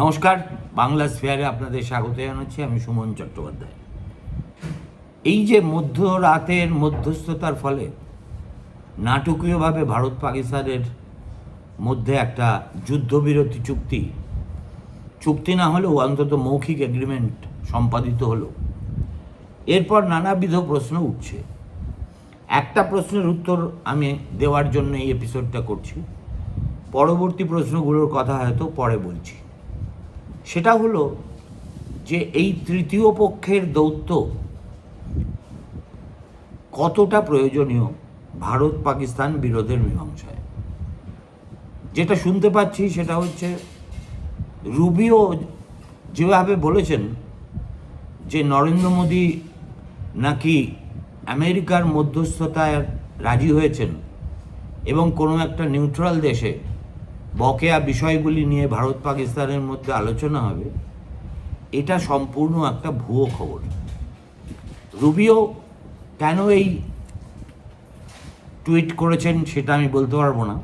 নমস্কার, বাংলা স্ফেয়ারে আপনাদের স্বাগত জানাচ্ছি, আমি সুমন চট্টোপাধ্যায়। এই যে মধ্যরাতের মধ্যস্থতার ফলে নাটকীয়ভাবে ভারত পাকিস্তানের মধ্যে একটা যুদ্ধবিরতি চুক্তি চুক্তি না হলেও অন্তত মৌখিক এগ্রিমেন্ট সম্পাদিত হলো। এরপর নানাবিধ প্রশ্ন উঠছে। একটা প্রশ্নের উত্তর আমি দেওয়ার জন্য এই এপিসোডটা করছি। পরবর্তী প্রশ্নগুলোর কথা হয়তো পরে বলছি। সেটা হলো যে এই তৃতীয় পক্ষের দৌত্য কতটা প্রয়োজনীয় ভারত পাকিস্তান বিরোধের মীমাংসায়। যেটা শুনতে পাচ্ছি সেটা হচ্ছে রুবিও যেভাবে বলেছেন যে নরেন্দ্র মোদী নাকি আমেরিকার মধ্যস্থতায় রাজি হয়েছেন এবং কোনো একটা নিউট্রাল দেশে বকেয়া বিষয়গুলি নিয়ে ভারত পাকিস্তানের মধ্যে আলোচনা হবে, এটা সম্পূর্ণ একটা ভুয়ো খবর। রুবিও কেন এই টুইট করেছেন সেটা আমি বলতে পারব না,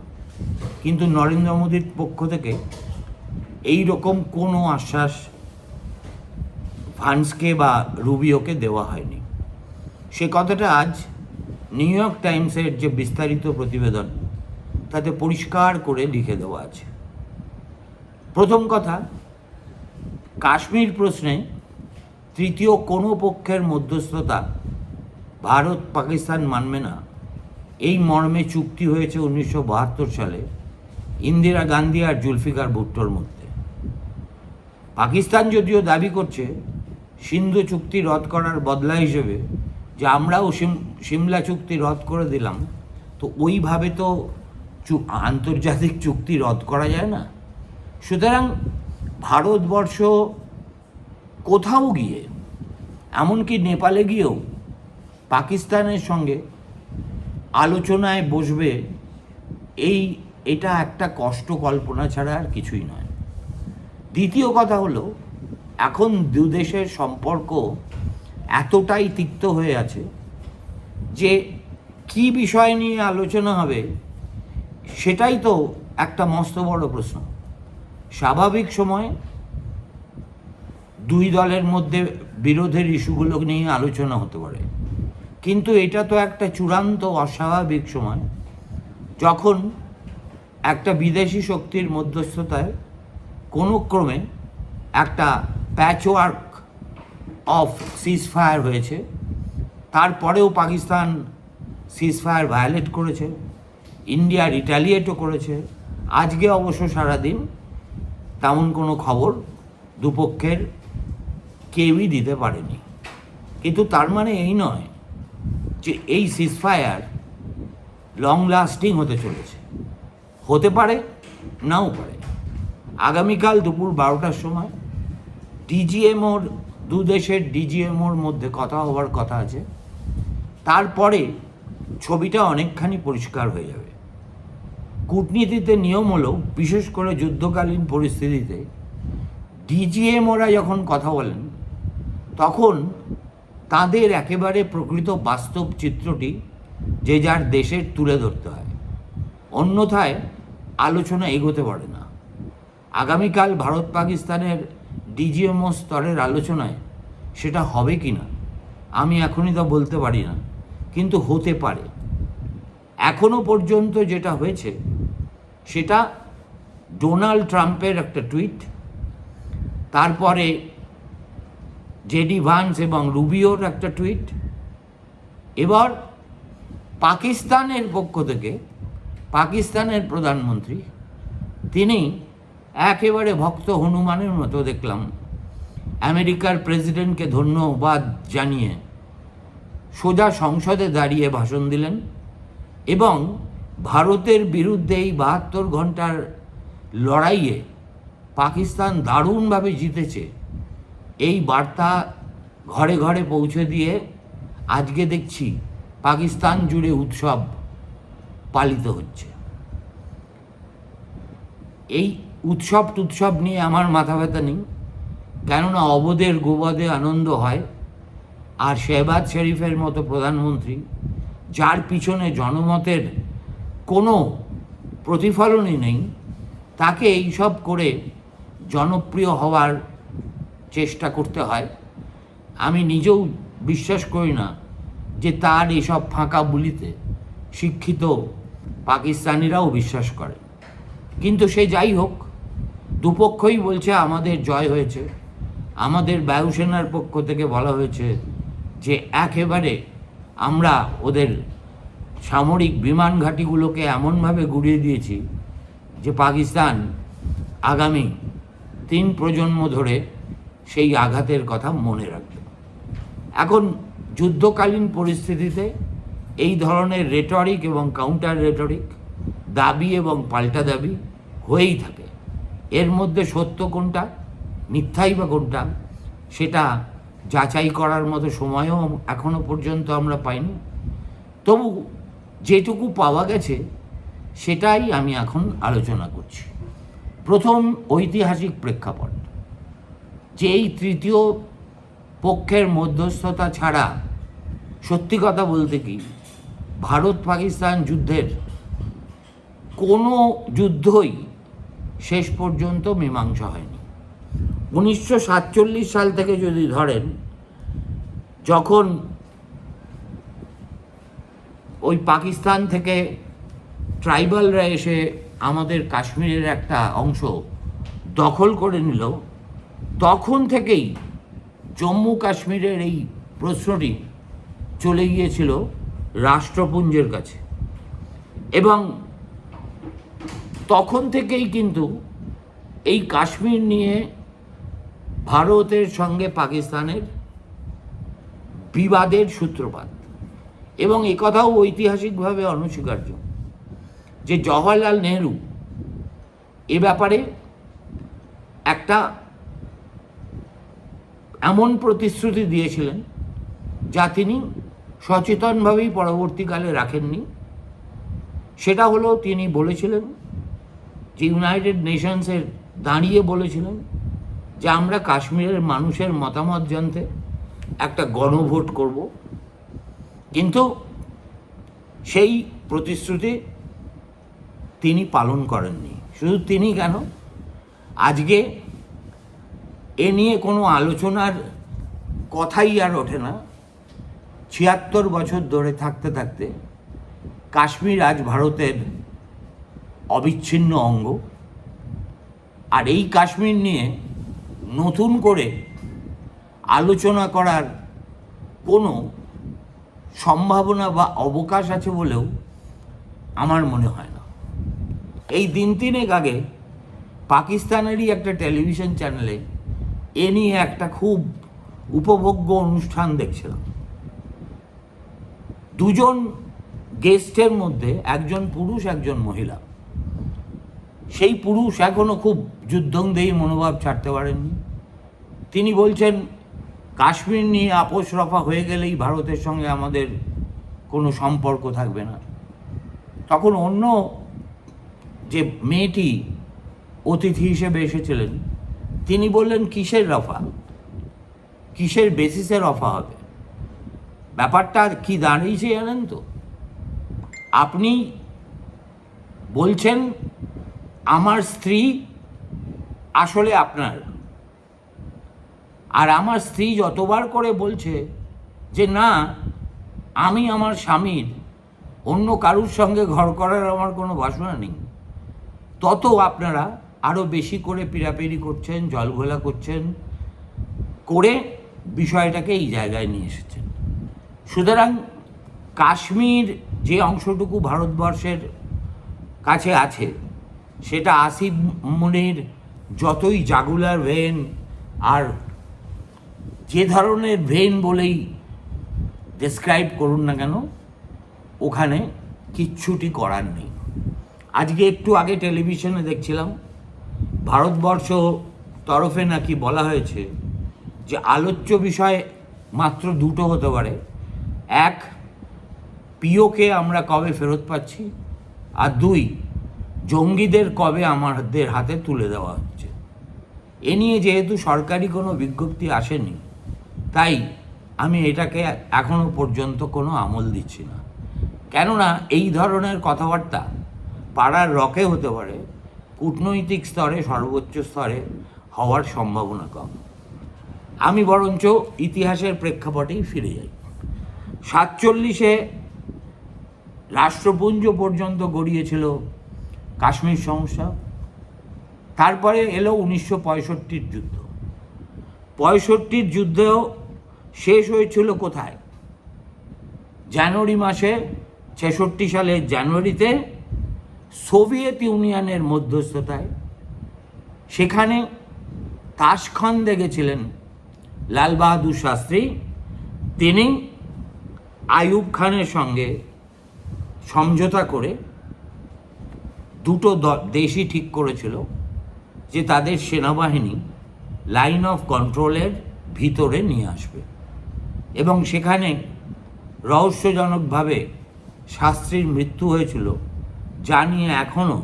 কিন্তু নরেন্দ্র মোদীর পক্ষ থেকে এই রকম কোনো আশ্বাস ফ্রান্সকে বা রুবিওকে দেওয়া হয়নি। সে কথাটা আজ নিউ ইয়র্ক টাইমসের যে বিস্তারিত প্রতিবেদন তাতে পরিষ্কার করে লিখে দেওয়া আছে। প্রথম কথা, কাশ্মীর প্রশ্নে তৃতীয় কোনো পক্ষের মধ্যস্থতা ভারত পাকিস্তান মানবে না। এই মর্মে চুক্তি হয়েছে উনিশশো বাহাত্তর সালে ইন্দিরা গান্ধী আর জুলফিকার ভুট্টোর মধ্যে। পাকিস্তান যদিও দাবি করছে, সিন্ধু চুক্তি রদ করার বদলা হিসেবে যে আমরাও সিমলা চুক্তি রদ করে দিলাম, তো ওইভাবে তো আন্তর্জাতিক চুক্তি রদ করা যায় না? সুতরাং ভারতবর্ষ কোথাও গিয়ে, এমনকি নেপালে গিয়েও পাকিস্তানের সঙ্গে আলোচনায় বসবে, এই, এটা একটা কষ্ট কল্পনা ছাড়া আর কিছুই নয়। দ্বিতীয় কথা হলো, এখন দু দেশের সম্পর্ক এতটাই তিক্ত হয়ে আছে যে কি বিষয় নিয়ে আলোচনা হবে সেটাই তো একটা মস্ত বড় প্রশ্ন। স্বাভাবিক সময় দুই দলের মধ্যে বিরোধের ইস্যুগুলো নিয়ে আলোচনা হতে পারে। কিন্তু এটা তো একটা চূড়ান্ত অস্বাভাবিক সময়। যখন একটা বিদেশি শক্তির মধ্যস্থতায় কোনো ক্রমে একটা প্যাচওয়ার্ক অফ সিজফায়ার হয়েছে, তারপরেও পাকিস্তান সিজফায়ার ভায়োলেট করেছে ইন্ডিয়া রিটালিয়েটও করেছে। আজকে অবশ্য সারাদিন তেমন কোনো খবর দুপক্ষের কেউই দিতে পারেনি। কিন্তু তার মানে এই নয় যে এই সিজফায়ার লং লাস্টিং হতে চলেছে। হতে পারে, নাও পারে। আগামীকাল দুপুর বারোটার সময় ডিজিএমওর দু দেশের ডিজিএমওর মধ্যে কথা হওয়ার কথা আছে। তারপরে ছবিটা অনেকখানি পরিষ্কার হয়ে যাবে। কূটনীতিতে নিয়ম হলো, বিশেষ করে যুদ্ধকালীন পরিস্থিতিতে ডিজিএমওরা যখন কথা বলেন, তখন তাদের একেবারে প্রকৃত বাস্তব চিত্রটি যে যার দেশের তুলে ধরতে হয়। অন্যথায় আলোচনা এগোতে পারে না। আগামীকাল ভারত পাকিস্তানের ডিজিএমও স্তরের আলোচনায় সেটা হবে কি না, আমি এখনই তা বলতে পারি না, কিন্তু হতে পারে। এখনও পর্যন্ত যেটা হয়েছে সেটা ডোনাল্ড ট্রাম্পের একটা টুইট, তারপরে জেডি ভান্স এবং রুবিওর একটা টুইট, এবার পাকিস্তানের পক্ষ থেকে পাকিস্তানের প্রধানমন্ত্রী, তিনি একেবারে ভক্ত হনুমানের মতো দেখলাম, আমেরিকার প্রেসিডেন্টকে ধন্যবাদ জানিয়ে সোজা সংসদে দাঁড়িয়ে ভাষণ দিলেন এবং ভারতের বিরুদ্ধে এই বাহাত্তর ঘণ্টার লড়াইয়ে পাকিস্তান দারুণভাবে জিতেছে। এই বার্তা ঘরে ঘরে পৌঁছে দিয়ে আজকে দেখছি পাকিস্তান জুড়ে উৎসব পালিত হচ্ছে। এই উৎসব টুৎসব নিয়ে আমার মাথা ব্যথা নেই, কেননা অবদের গোবদে আনন্দ হয় আর শেহবাজ শরীফের মতো প্রধানমন্ত্রী, যার পিছনে জনমতের কোনো প্রতিফলনই নেই। তাকে এইসব করে জনপ্রিয় হওয়ার চেষ্টা করতে হয়। আমি নিজেও বিশ্বাস করি না যে তার এসব ফাঁকা বুলিতে শিক্ষিত পাকিস্তানিরাও বিশ্বাস করে। কিন্তু সে যাই হোক, দুপক্ষই বলছে আমাদের জয় হয়েছে। আমাদের বায়ুসেনার পক্ষ থেকে বলা হয়েছে যে একেবারে আমরা ওদের সামরিক বিমান ঘাঁটিগুলোকে এমনভাবে গুড়িয়ে দিয়েছি যে পাকিস্তান আগামী তিন প্রজন্ম ধরে সেই আঘাতের কথা মনে রাখবে। এখন যুদ্ধকালীন পরিস্থিতিতে এই ধরনের রেটরিক এবং কাউন্টার রেটরিক দাবি এবং পাল্টা দাবি হয়েই থাকে। এর মধ্যে সত্য কোনটা, মিথ্যাই বা কোনটা, সেটা যাচাই করার মতো সময়ও এখনও পর্যন্ত আমরা পাইনি। তবু যেটুকু পাওয়া গেছে, সেটাই আমি এখন আলোচনা করছি। প্রথম ঐতিহাসিক প্রেক্ষাপট, যে এই তৃতীয় পক্ষের মধ্যস্থতা ছাড়া সত্যি কথা বলতে কি, ভারত পাকিস্তান যুদ্ধের কোনো যুদ্ধই শেষ পর্যন্ত মীমাংসা হয়নি। উনিশশো সাতচল্লিশ সাল থেকে যদি ধরেন, যখন ওই পাকিস্তান থেকে ট্রাইবালরা এসে আমাদের কাশ্মীরের একটা অংশ দখল করে নিল। তখন থেকেই জম্মু কাশ্মীরের এই প্রশ্নটি চলে গিয়েছিল রাষ্ট্রপুঞ্জের কাছে। এবং তখন থেকেই কিন্তু এই কাশ্মীর নিয়ে ভারতের সঙ্গে পাকিস্তানের বিবাদের সূত্রপাত। এবং একথাও ঐতিহাসিকভাবে অনস্বীকার্য যে জওয়াহরলাল নেহরু এ ব্যাপারে একটা এমন প্রতিশ্রুতি দিয়েছিলেন যা তিনি সচেতনভাবেই পরবর্তীকালে রাখেননি। সেটা হলো তিনি বলেছিলেন যে ইউনাইটেড নেশনসের দাঁড়িয়ে বলেছিলেন যে আমরা কাশ্মীরের মানুষের মতামত জানতে একটা গণভোট করব। কিন্তু সেই প্রতিশ্রুতি তিনি পালন করেননি। শুধু তিনি কেন? আজকে এ নিয়ে কোনো আলোচনার কথাই আর ওঠে না। ছিয়াত্তর বছর ধরে থাকতে থাকতে কাশ্মীর আজ ভারতের অবিচ্ছিন্ন অঙ্গ। আর এই কাশ্মীর নিয়ে নতুন করে আলোচনা করার কোনো সম্ভাবনা বা অবকাশ আছে বলেও আমার মনে হয় না। এই দিন তিনেক আগে পাকিস্তানেরই একটা টেলিভিশন চ্যানেলে এ নিয়ে একটা খুব উপভোগ্য অনুষ্ঠান দেখছিলাম। দুজন গেস্টের মধ্যে একজন পুরুষ, একজন মহিলা। সেই পুরুষ এখনও খুব যুদ্ধং যুদ্ধংদেহী মনোভাব ছাড়তে পারেননি। তিনি বলছেন কাশ্মীর নিয়ে আপোষ রফা হয়ে গেলেই ভারতের সঙ্গে আমাদের কোনো সম্পর্ক থাকবে না। তখন অন্য যে মেয়েটি অতিথি হিসেবে এসেছিলেন, তিনি বললেন, কিসের রফা? কিসের বেসিসে রফা হবে? ব্যাপারটা কি দাঁড়িয়েছে জানেন তো? আপনি বলছেন, আমার স্ত্রী আসলে আপনার। আর আমার স্ত্রী যতবার করে বলছে যে, না, আমি আমার স্বামীর অন্য কারুর সঙ্গে ঘর করার আমার কোনো বাসনা নেই। তত আপনারা আরও বেশি করে পিড়াপিড়ি করছেন জলঘোলা করছেন, করে বিষয়টাকে এই জায়গায় নিয়ে এসেছেন। সুতরাং কাশ্মীর যে অংশটুকু ভারতবর্ষের কাছে আছে, সেটা আসিফ মনির যতই জাগুলার ভেন আর যে ধরনের ভেন বলেই ডেসক্রাইব করুন না কেন, ওখানে কিচ্ছুটি করার নেই। আজকে একটু আগে টেলিভিশনে দেখছিলাম, ভারতবর্ষ তরফে নাকি বলা হয়েছে যে আলোচ্য বিষয় মাত্র দুটো হতে পারে। এক, পিওকে আমরা কবে ফেরত পাচ্ছি? আর দুই, জঙ্গিদের কবে আমাদের হাতে তুলে দেওয়া হচ্ছে? এ নিয়ে যেহেতু সরকারি কোনো বিজ্ঞপ্তি আসেনি তাই আমি এটাকে এখনও পর্যন্ত কোনো আমল দিচ্ছি না। কেননা এই ধরনের কথাবার্তা পাড়ার রকে হতে পারে, কূটনৈতিক স্তরে, সর্বোচ্চ স্তরে হওয়ার সম্ভাবনা কম। আমি বরঞ্চ ইতিহাসের প্রেক্ষাপটেই ফিরে যাই। সাতচল্লিশে রাষ্ট্রপুঞ্জ পর্যন্ত গড়িয়েছিল কাশ্মীর সমস্যা। তারপরে এলো উনিশশো পঁয়ষট্টির যুদ্ধ। পঁয়ষট্টির যুদ্ধেও শেষ হয়েছিল কোথায়? জানুয়ারি মাসে ছেষট্টি সালের জানুয়ারিতে সোভিয়েত ইউনিয়নের মধ্যস্থতায়। সেখানে তাসখান্দে গেছিলেন লাল বাহাদুর শাস্ত্রী। তিনি আইয়ুব খানের সঙ্গে সমঝোতা করে দুটো দেশই ঠিক করেছিল যে তাদের সেনাবাহিনী লাইন অফ কন্ট্রোলের ভিতরে নিয়ে আসবে। এবং সেখানে রহস্যজনকভাবে শাস্ত্রীর মৃত্যু হয়েছিল, যা নিয়ে এখনও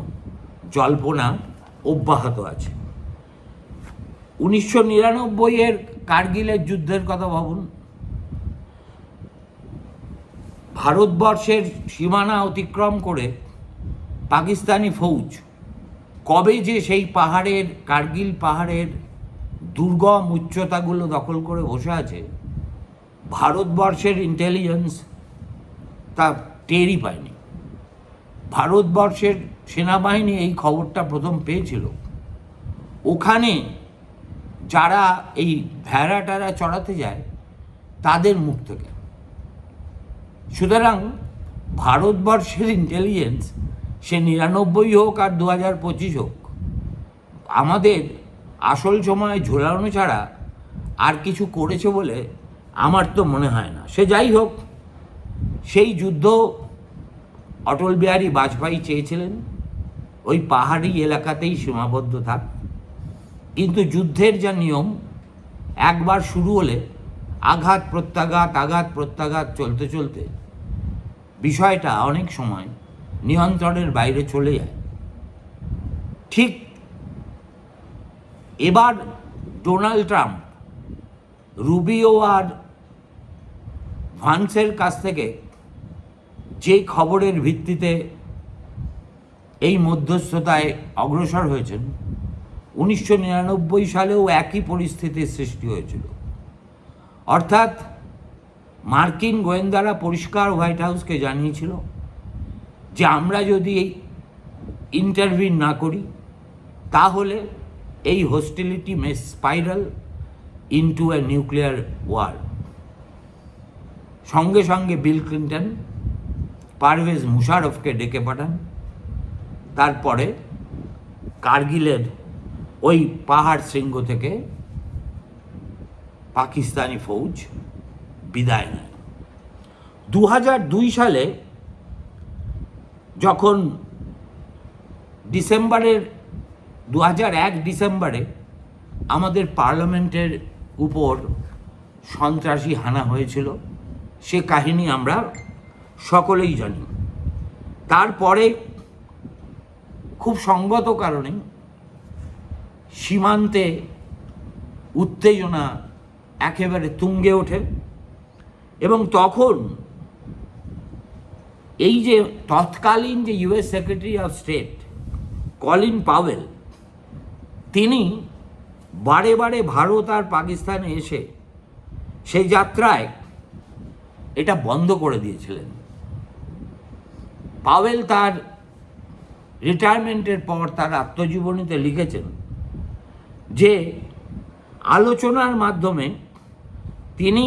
জল্পনা অব্যাহত আছে। উনিশশো নিরানব্বইয়ের কার্গিলের যুদ্ধের কথা ভাবুন। ভারতবর্ষের সীমানা অতিক্রম করে পাকিস্তানি ফৌজ কবে যে সেই পাহাড়ের, কার্গিল পাহাড়ের দুর্গম উচ্চতাগুলো দখল করে বসে আছে ভারতবর্ষের ইন্টেলিজেন্স তা টেরই পায়নি। ভারতবর্ষের সেনাবাহিনী এই খবরটা প্রথম পেয়েছিল। ওখানে যারা এই ভেড়া টেরা চড়াতে যায়, তাদের মুখ থেকে। সুতরাং ভারতবর্ষের ইন্টেলিজেন্স সে নিরানব্বই হোক আর দু হাজার পঁচিশ হোক, আমাদের আসল সময়ে ঝোলানো ছাড়া আর কিছু করেছে বলে আমার তো মনে হয় না। সে যাই হোক, সেই যুদ্ধ অটল বিহারী বাজপেয়ী চেয়েছিলেন। ওই পাহাড়ি এলাকাতেই সীমাবদ্ধ থাক। কিন্তু যুদ্ধের যা নিয়ম, একবার শুরু হলে আঘাত, প্রত্যাঘাত আঘাত, প্রত্যাঘাত চলতে চলতে বিষয়টা অনেক সময় নিয়ন্ত্রণের বাইরে চলে যায়। ঠিক এবার ডোনাল্ড ট্রাম্প, রুবিও আর ভান্সের কাছ থেকে যে খবরের ভিত্তিতে এই মধ্যস্থতায় অগ্রসর হয়েছেন, উনিশশো নিরানব্বই সালেও একই পরিস্থিতির সৃষ্টি হয়েছিল। অর্থাৎ মার্কিন গোয়েন্দারা পরিষ্কার হোয়াইট হাউসকে জানিয়েছিল যে আমরা যদি এই ইন্টারভিউ না করি, তাহলে এই hostility may spiral into a nuclear war সঙ্গে সঙ্গে বিল ক্লিন্টন, পারভেজ মুশারফকে ডেকে পাঠান। তারপরে কার্গিলের ওই পাহাড় শৃঙ্গ থেকে পাকিস্তানি ফৌজ বিদায় নেয়। দু দুই সালে যখন ডিসেম্বরের দু এক ডিসেম্বরে আমাদের পার্লামেন্টের উপর সন্ত্রাসী হানা হয়েছিল সে কাহিনী আমরা সকলেই জানি। তারপরে খুব সঙ্গত কারণে সীমান্তে উত্তেজনা একেবারে তুঙ্গে ওঠে এবং তখন এই যে তৎকালীন যে US secretary of state Colin Powell, তিনি বারে বারে ভারত আর পাকিস্তানে এসে সেই যাত্রায় এটা বন্ধ করে দিয়েছিলেন। পাওয়েল তার রিটায়ারমেন্টের পর তার আত্মজীবনীতে লিখেছেন যে, আলোচনার মাধ্যমে তিনি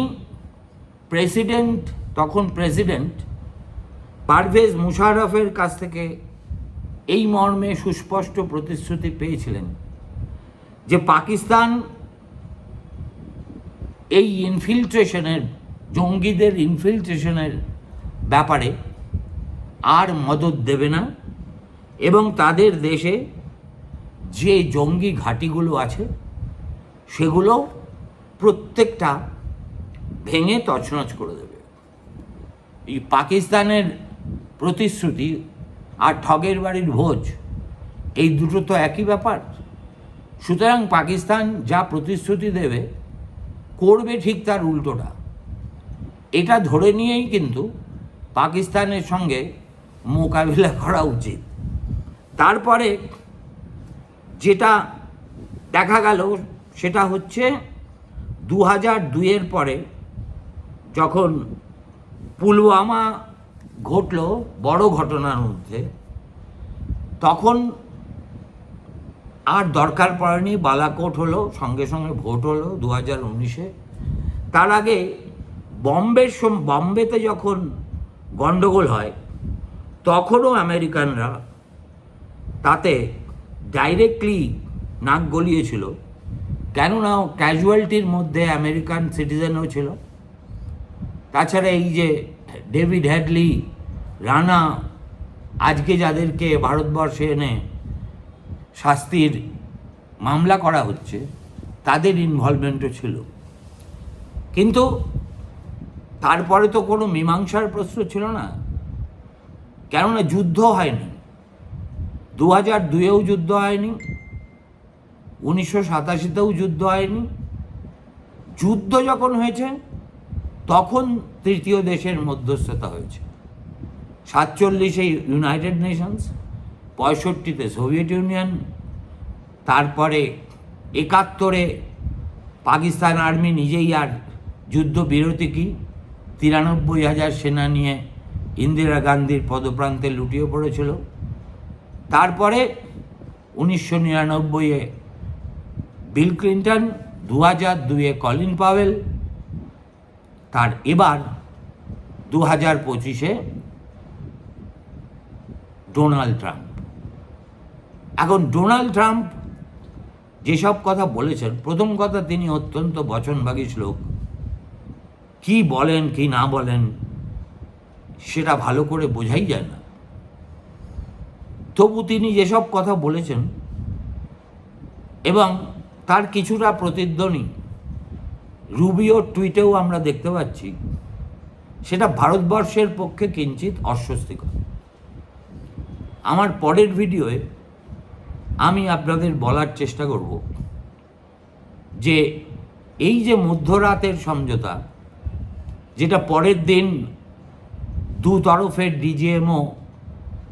প্রেসিডেন্ট তখন প্রেসিডেন্ট পারভেজ মুশারফের কাছ থেকে এই মর্মে সুস্পষ্ট প্রতিশ্রুতি পেয়েছিলেন যে, পাকিস্তান এই ইনফিল্ট্রেশনের জঙ্গিদের ইনফিল্ট্রেশনের ব্যাপারে আর মদত দেবে না এবং তাদের দেশে যে জঙ্গি ঘাঁটিগুলো আছে, সেগুলো প্রত্যেকটা ভেঙে তছনছ করে দেবে। এই পাকিস্তানের প্রতিশ্রুতি আর ঠগের বাড়ির ভোজ, এই দুটো তো একই ব্যাপার। সুতরাং পাকিস্তান যা প্রতিশ্রুতি দেবে, করবে ঠিক তার উল্টোটা। এটা ধরে নিয়েই কিন্তু পাকিস্তানের সঙ্গে মোকাবিলা করা উচিত। তারপরে যেটা দেখা গেল সেটা হচ্ছে দু হাজার দুইয়ের পরে যখন পুলওয়ামা ঘটল বড় ঘটনার মধ্যে, তখন আর দরকার পড়েনি, বালাকোট হলো, সঙ্গে সঙ্গে ভোট হলো দু হাজার উনিশে। তার আগে বম্বের বম্বেতে যখন গণ্ডগোল হয়, তখনও আমেরিকানরা তাতে ডাইরেক্টলি নাক গলিয়েছিল। কেননা ক্যাজুয়ালিটির মধ্যে আমেরিকান সিটিজেনও ছিল। তাছাড়া এই যে ডেভিড হ্যাডলি রানা, আজকে যাদেরকে ভারতবর্ষে এনে শাস্তির মামলা করা হচ্ছে, তাদের ইনভলভমেন্টও ছিল। কিন্তু তারপরে তো কোনো মীমাংসার প্রশ্ন ছিল না। কেননা যুদ্ধ হয়নি। দু হাজার দুয়েও যুদ্ধ হয়নি। উনিশশো সাতাশিতেও যুদ্ধ হয়নি। যুদ্ধ যখন হয়েছে, তখন তৃতীয় দেশের মধ্যস্থতা হয়েছে। সাতচল্লিশে ইউনাইটেড নেশনস, পঁয়ষট্টিতে সোভিয়েত ইউনিয়ন, তারপরে একাত্তরে পাকিস্তান আর্মি নিজেই আর যুদ্ধ বিরতি কি? তিরানব্বই হাজার সেনা নিয়ে ইন্দিরা গান্ধীর পদপ্রান্তে লুটিয়ে পড়েছিল। তারপরে উনিশশো নিরানব্বইয়ে বিল ক্লিন্টন দু হাজার দুয়ে কলিন পাওয়েল, তার এবার দু হাজার পঁচিশে ডোনাল্ড ট্রাম্প। এখন ডোনাল্ড ট্রাম্প যেসব কথা বলেছেন, প্রথম কথা তিনি অত্যন্ত বচনবাগী লোক কি বলেন, কি না বলেন, সেটা ভালো করে বোঝাই যায় না। তবু তিনি যেসব কথা বলেছেন এবং তার কিছুটা প্রতিধ্বনি রুবিওর টুইটেও আমরা দেখতে পাচ্ছি, সেটা ভারতবর্ষের পক্ষে কিঞ্চিত অস্বস্তিকর। আমার পরের ভিডিওয়ে আমি আপনাদের বলার চেষ্টা করব যে এই যে মধ্যরাতের সমঝোতা যেটা পরের দিন দু তরফের ডিজিএমও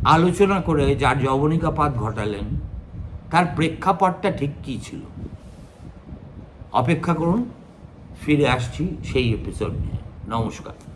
আলোচনা করে যার যবনিকাপাত ঘটালেন, তার প্রেক্ষাপটটা ঠিক কী ছিল? অপেক্ষা করুন, ফিরে আসছি সেই এপিসোড নিয়ে। নমস্কার।